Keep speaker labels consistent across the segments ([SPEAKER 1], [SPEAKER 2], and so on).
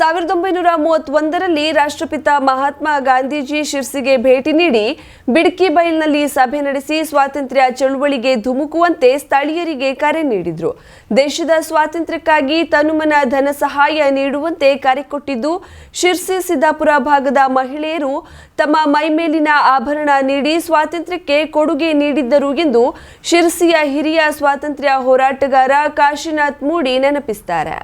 [SPEAKER 1] ಸಾವಿರದ ಒಂಬೈನೂರ ಮೂವತ್ತೊಂದರಲ್ಲಿ ರಾಷ್ಟ್ರಪಿತ ಮಹಾತ್ಮ ಗಾಂಧೀಜಿ ಶಿರ್ಸಿಗೆ ಭೇಟಿ ನೀಡಿ ಬಿಡ್ಕಿ ಬೈಲ್ನಲ್ಲಿ ಸಭೆ ನಡೆಸಿ ಸ್ವಾತಂತ್ರ್ಯ ಚಳುವಳಿಗೆ ಧುಮುಕುವಂತೆ ಸ್ಥಳೀಯರಿಗೆ ಕರೆ ನೀಡಿದರು. ದೇಶದ ಸ್ವಾತಂತ್ರ್ಯಕ್ಕಾಗಿ ತನುಮನ ಧನ ಸಹಾಯ ನೀಡುವಂತೆ ಕರೆ ಕೊಟ್ಟಿದ್ದು, ಶಿರ್ಸಿ ಸಿದ್ದಾಪುರ ಭಾಗದ ಮಹಿಳೆಯರು ತಮ್ಮ ಮೈಮೇಲಿನ ಆಭರಣ ನೀಡಿ ಸ್ವಾತಂತ್ರ್ಯಕ್ಕೆ ಕೊಡುಗೆ ನೀಡಿದ್ದರು ಎಂದು ಶಿರ್ಸಿಯ ಹಿರಿಯ ಸ್ವಾತಂತ್ರ್ಯ ಹೋರಾಟಗಾರ ಕಾಶಿನಾಥ್ ಮೂಡಿ ನೆನಪಿಸ್ತಾರೆ.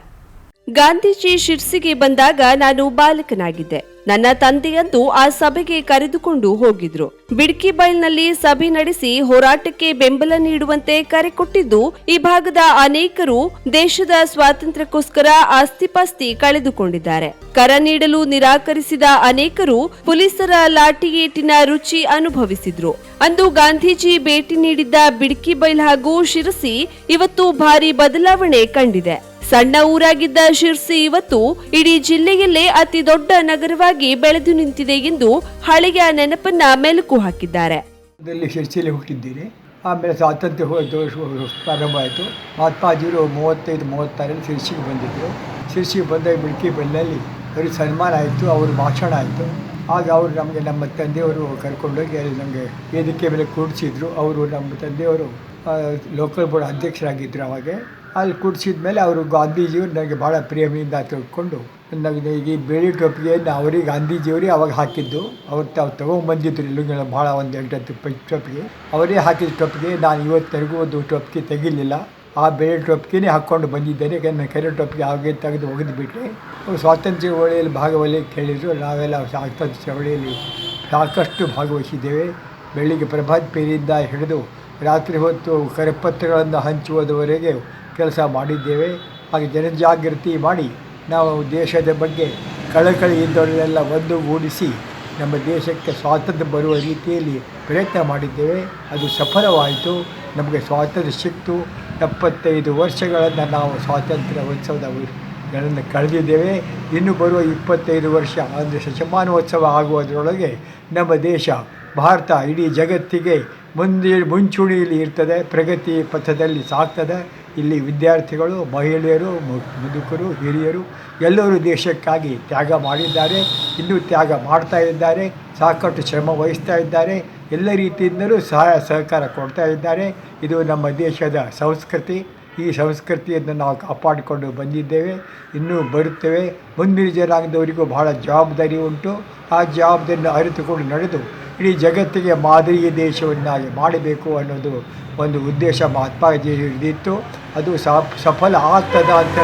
[SPEAKER 1] ಗಾಂಧೀಜಿ ಶಿರ್ಸಿಗೆ ಬಂದಾಗ ನಾನು ಬಾಲಕನಾಗಿದ್ದೆ. ನನ್ನ ತಂದೆಯಂತೂ ಆ ಸಭೆಗೆ ಕರೆದುಕೊಂಡು ಹೋಗಿದ್ರು. ಬಿಡ್ಕಿ ಬೈಲ್ನಲ್ಲಿ ಸಭೆ ನಡೆಸಿ ಹೋರಾಟಕ್ಕೆ ಬೆಂಬಲ ನೀಡುವಂತೆ ಕರೆ ಕೊಟ್ಟಿದ್ದು, ಈ ಭಾಗದ ಅನೇಕರು ದೇಶದ ಸ್ವಾತಂತ್ರ್ಯಕ್ಕೋಸ್ಕರ ಆಸ್ತಿಪಾಸ್ತಿ ಕಳೆದುಕೊಂಡಿದ್ದಾರೆ. ಕರ ನೀಡಲು ನಿರಾಕರಿಸಿದ ಅನೇಕರು ಪೊಲೀಸರ ಲಾಠಿಗೇಟಿನ ರುಚಿ ಅನುಭವಿಸಿದ್ರು. ಅಂದು ಗಾಂಧೀಜಿ ಭೇಟಿ ನೀಡಿದ್ದ ಬಿಡ್ಕಿ ಬೈಲ್ ಹಾಗೂ ಶಿರಸಿ ಇವತ್ತು ಭಾರಿ ಬದಲಾವಣೆ ಕಂಡಿದೆ. ಸಣ್ಣ ಊರಾಗಿದ್ದ ಶಿರ್ಸಿ ಇವತ್ತು ಇಡೀ ಜಿಲ್ಲೆಯಲ್ಲೇ ಅತಿ ದೊಡ್ಡ ನಗರವಾಗಿ ಬೆಳೆದು ನಿಂತಿದೆ ಎಂದು ಹಳೆಯ ನೆನಪನ್ನ ಮೆಲುಕು ಹಾಕಿದ್ದಾರೆ.
[SPEAKER 2] ಶಿರ್ಸಿಯಲ್ಲಿ ಹುಟ್ಟಿದ್ದೀರಿ. ಆಮೇಲೆ ಸ್ವಾತಂತ್ರ್ಯ ಪ್ರಾರಂಭ ಆಯಿತು. ಮಹಾತ್ಮಾಜಿಯವರು ಮೂವತ್ತೈದು ಮೂವತ್ತಾರಲ್ಲಿ ಶಿರ್ಸಿಗೆ ಬಂದಿದ್ದರು ಶಿರ್ಸಿಗೆ ಬಂದ ಬಿಡ್ಕಿ ಬೆಲ್ಲಲ್ಲಿ ಅವ್ರಿಗೆ ಸನ್ಮಾನ ಆಯಿತು ಅವ್ರ ಭಾಷಣ ಆಯಿತು. ಆಗ ಅವರು ನಮಗೆ ನಮ್ಮ ತಂದೆಯವರು ಕರ್ಕೊಂಡೋಗಿ ಅಲ್ಲಿ ನಮಗೆ ವೇದಿಕೆ ಮೇಲೆ ಕೂಡಿಸಿದ್ರು. ಅವರು ನಮ್ಮ ತಂದೆಯವರು ಲೋಕಲ್ ಬೋರ್ಡ್ ಅಧ್ಯಕ್ಷರಾಗಿದ್ದರು ಅವಾಗ ಅಲ್ಲಿ ಕುಡಿಸಿದ ಮೇಲೆ ಅವರು ಗಾಂಧೀಜಿಯವರು ನನಗೆ ಭಾಳ ಪ್ರೇಮಿಯಿಂದ ತಿಳ್ಕೊಂಡು, ನನಗೆ ಈ ಬೇಳೆ ಟೊಪ್ಪಿಗೆಯನ್ನು ಅವರಿಗೆ ಗಾಂಧೀಜಿಯವರೇ ಅವಾಗ ಹಾಕಿದ್ದು. ಅವ್ರು ತಾವು ತೊಗೊಂಬಂದಿದ್ರು ಇಲ್ಲಿಗೆಲ್ಲ ಭಾಳ ಒಂದು ಎಂಟು ಹತ್ತು ಅವರೇ ಹಾಕಿದ ಟೊಪ್ಪಿಗೆ ನಾನು ಇವತ್ತರೆಗೂ ಒಂದು ಟೊಪ್ಪಿಗೆ ತೆಗಿಲಿಲ್ಲ. ಆ ಬೇಳೆ ಟೊಪ್ಪಿಗೆನೇ ಹಾಕ್ಕೊಂಡು ಬಂದಿದ್ದೇನೆ ಯಾಕೆಂದರೆ ನನ್ನ ಕೆರೆ ಟೊಪ್ಪಿಗೆ ಹಾಗೆ ತೆಗೆದು ಒಗೆದುಬಿಟ್ಟು ಅವರು ಸ್ವಾತಂತ್ರ್ಯ ಚಳವಳಿಯಲ್ಲಿ ಭಾಗವಹಿಸಿ ಕೇಳಿದರು. ನಾವೆಲ್ಲ ಸ್ವಾತಂತ್ರ್ಯ ಚಳವಳಿಯಲ್ಲಿ ಸಾಕಷ್ಟು ಭಾಗವಹಿಸಿದ್ದೇವೆ. ಬೆಳಿಗ್ಗೆ ಪ್ರಭಾತ್ ಪೇರಿಯಿಂದ ಹಿಡಿದು ರಾತ್ರಿ ಹೊತ್ತು ಕರಪತ್ರಗಳನ್ನು ಹಂಚುವುದವರೆಗೆ ಕೆಲಸ ಮಾಡಿದ್ದೇವೆ. ಹಾಗೆ ಜನಜಾಗೃತಿ ಮಾಡಿ ನಾವು ದೇಶದ ಬಗ್ಗೆ ಕಳಕಳಿ ಒಂದು ಒಂದುಗೂಡಿಸಿ ನಮ್ಮ ದೇಶಕ್ಕೆ ಸ್ವಾತಂತ್ರ್ಯ ಬರುವ ರೀತಿಯಲ್ಲಿ ಪ್ರಯತ್ನ ಮಾಡಿದ್ದೇವೆ. ಅದು ಸಫಲವಾಯಿತು. ನಮಗೆ ಸ್ವಾತಂತ್ರ್ಯ ಸಿಕ್ತು ಎಪ್ಪತ್ತೈದು ವರ್ಷಗಳನ್ನು ನಾವು ಸ್ವಾತಂತ್ರ್ಯ ಉತ್ಸವದಗಳನ್ನು ಕಳೆದಿದ್ದೇವೆ. ಇನ್ನು ಬರುವ ಇಪ್ಪತ್ತೈದು ವರ್ಷ ಅಂದರೆ ಶತಮಾನೋತ್ಸವ ಆಗುವುದರೊಳಗೆ ನಮ್ಮ ದೇಶ, ಭಾರತ ಇಡೀ ಜಗತ್ತಿಗೆ ಮುಂದೆ ಮುಂಚೂಣಿಯಲ್ಲಿ ಇರ್ತದೆ. ಪ್ರಗತಿ ಪಥದಲ್ಲಿ ಸಾಗ್ತದೆ. ಇಲ್ಲಿ ವಿದ್ಯಾರ್ಥಿಗಳು, ಮಹಿಳೆಯರು ಮುದುಕರು, ಹಿರಿಯರು ಎಲ್ಲರೂ ದೇಶಕ್ಕಾಗಿ ತ್ಯಾಗ ಮಾಡಿದ್ದಾರೆ, ಇನ್ನೂ ತ್ಯಾಗ ಮಾಡ್ತಾ ಇದ್ದಾರೆ, ಸಾಕಷ್ಟು ಶ್ರಮ ವಹಿಸ್ತಾ ಇದ್ದಾರೆ, ಎಲ್ಲ ರೀತಿಯಿಂದಲೂ ಸಹಾಯ, ಸಹಕಾರ ಕೊಡ್ತಾ ಇದ್ದಾರೆ. ಇದು ನಮ್ಮ ದೇಶದ ಸಂಸ್ಕೃತಿ. ಈ ಸಂಸ್ಕೃತಿಯನ್ನು ನಾವು ಕಾಪಾಡಿಕೊಂಡು ಬಂದಿದ್ದೇವೆ, ಇನ್ನೂ ಬರುತ್ತೇವೆ. ಮುಂದಿನ ಜನಾಂಗದವರಿಗೂ ಬಹಳ ಜವಾಬ್ದಾರಿ ಉಂಟು. ಆ ಜವಾಬ್ದಾರಿಯನ್ನು ಅರಿತುಕೊಂಡು ನಡೆದು, ಇಡೀ ಜಗತ್ತಿಗೆ ಮಾದರಿಯ ದೇಶವನ್ನಾಗಿ ಮಾಡಬೇಕು ಅನ್ನೋದು ಒಂದು ಉದ್ದೇಶ ಮಹಾತ್ಮ ಗಾಂಧೀಜಿಯದಿತ್ತು ಅದು ಸಫಲ ಆಗ್ತದ ಅಂತ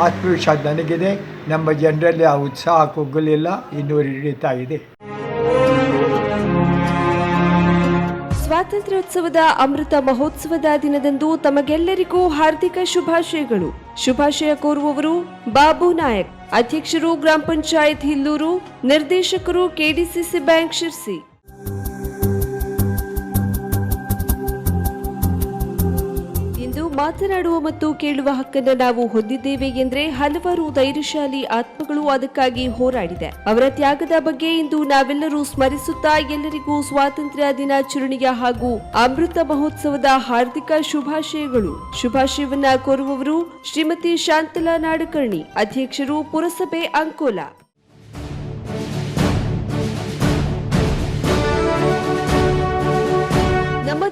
[SPEAKER 2] ಆತ್ಮವಿಶ್ವಾಸ ನನಗಿದೆ. ನಮ್ಮ ಜನರಲ್ಲಿ ಆ ಉತ್ಸಾಹ ಕುಗ್ಗಲಿಲ್ಲ. ಇನ್ನೂ ಹಿಡಿತಾ ಇದೆ.
[SPEAKER 1] ಸ್ವಾತಂತ್ರ್ಯೋತ್ಸವದ ಅಮೃತ ಮಹೋತ್ಸವದ ದಿನದಂದು ತಮಗೆಲ್ಲರಿಗೂ ಹಾರ್ದಿಕ ಶುಭಾಶಯಗಳು. ಶುಭಾಶಯ ಕೋರುವವರು ಬಾಬು ನಾಯಕ್. ಅಧ್ಯಕ್ಷರು ಗ್ರಾಮ ಪಂಚಾಯತ್ ಹಿಲ್ಲೂರು, ನಿರ್ದೇಶಕರು ಕೆಡಿಸಿಸಿ ಬ್ಯಾಂಕ್ ಶಿರ್ಸಿ. ಮಾತನಾಡುವ ಮತ್ತು ಕೇಳುವ ಹಕ್ಕನ್ನು ನಾವು ಹೊಂದಿದ್ದೇವೆ ಎಂದರೆ ಹಲವಾರು ಧೈರ್ಯಶಾಲಿ ಆತ್ಮಗಳು ಅದಕ್ಕಾಗಿ ಹೋರಾಡಿದೆ. ಅವರ ತ್ಯಾಗದ ಬಗ್ಗೆ ಇಂದು ನಾವೆಲ್ಲರೂ ಸ್ಮರಿಸುತ್ತಾ ಎಲ್ಲರಿಗೂ ಸ್ವಾತಂತ್ರ್ಯ ದಿನಾಚರಣೆಯ ಹಾಗೂ ಅಮೃತ ಮಹೋತ್ಸವದ ಹಾರ್ದಿಕ ಶುಭಾಶಯಗಳು. ಶುಭಾಶಯವನ್ನ ಕೋರುವವರು ಶ್ರೀಮತಿ ಶಾಂತಲಾ ನಾಡಕರ್ಣಿ, ಅಧ್ಯಕ್ಷರು ಪುರಸಭೆ ಅಂಕೋಲಾ.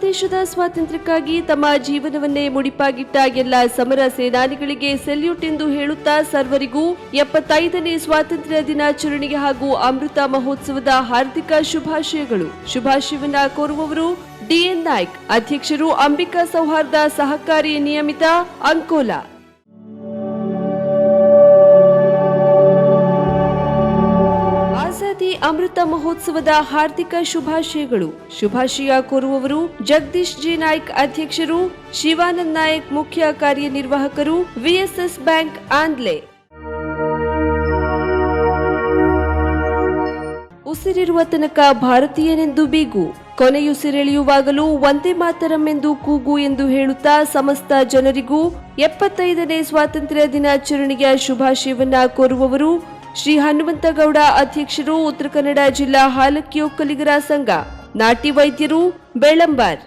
[SPEAKER 1] ದೇಶದ ಸ್ವಾತಂತ್ರ್ಯಕ್ಕಾಗಿ ತಮ್ಮ ಜೀವನವನ್ನೇ ಮುಡಿಪಾಗಿಟ್ಟ ಎಲ್ಲ ಸಮರ ಸೇನಾನಿಗಳಿಗೆ ಸೆಲ್ಯೂಟ್ ಎಂದು ಹೇಳುತ್ತಾ ಸರ್ವರಿಗೂ ಎಪ್ಪತ್ತೈದನೇ ಸ್ವಾತಂತ್ರ್ಯ ದಿನಾಚರಣೆಗೆ ಹಾಗೂ ಅಮೃತ ಮಹೋತ್ಸವದ ಹಾರ್ದಿಕ ಶುಭಾಶಯಗಳು. ಶುಭಾಶಯವನ್ನ ಕೋರುವವರು ಡಿಎನ್ ನಾಯ್ಕ್, ಅಧ್ಯಕ್ಷರು ಅಂಬಿಕಾ ಸೌಹಾರ್ದ ಸಹಕಾರಿ ನಿಯಮಿತ ಅಂಕೋಲಾ. ಅಮೃತ ಮಹೋತ್ಸವದ ಹಾರ್ದಿಕ ಶುಭಾಶಯಗಳು. ಶುಭಾಶಯ ಕೋರುವವರು ಜಗದೀಶ್ ಜಿ ನಾಯ್ಕ್ ಅಧ್ಯಕ್ಷರು, ಶಿವಾನಂದ್ ನಾಯಕ್ ಮುಖ್ಯ ಕಾರ್ಯನಿರ್ವಾಹಕರು, ವಿಎಸ್ಎಸ್ ಬ್ಯಾಂಕ್ ಆಂದ್ಲೆ ಉಸಿರಿರುವ ತನಕ ಭಾರತೀಯನೆಂದು ಬೀಗು ಕೊನೆಯುಸಿರೆಳೆಯುವಾಗಲೂ ಒಂದೇ ಮಾತರಂ ಎಂದು ಕೂಗು ಎಂದು ಹೇಳುತ್ತಾ ಸಮಸ್ತ ಜನರಿಗೂ ಎಪ್ಪತ್ತೈದನೇ ಸ್ವಾತಂತ್ರ್ಯ ದಿನಾಚರಣೆಯ ಶುಭಾಶಯವನ್ನ ಕೋರುವವರು ಶ್ರೀ ಹನುಮಂತಗೌಡ ಅಧ್ಯಕ್ಷರು ಉತ್ತರ ಕನ್ನಡ ಜಿಲ್ಲಾ ಹಾಲಕ್ಕಿ ಒಕ್ಕಲಿಗರ ಸಂಘ ನಾಟಿ ವೈದ್ಯರು ಬೆಳಂಬಾರ್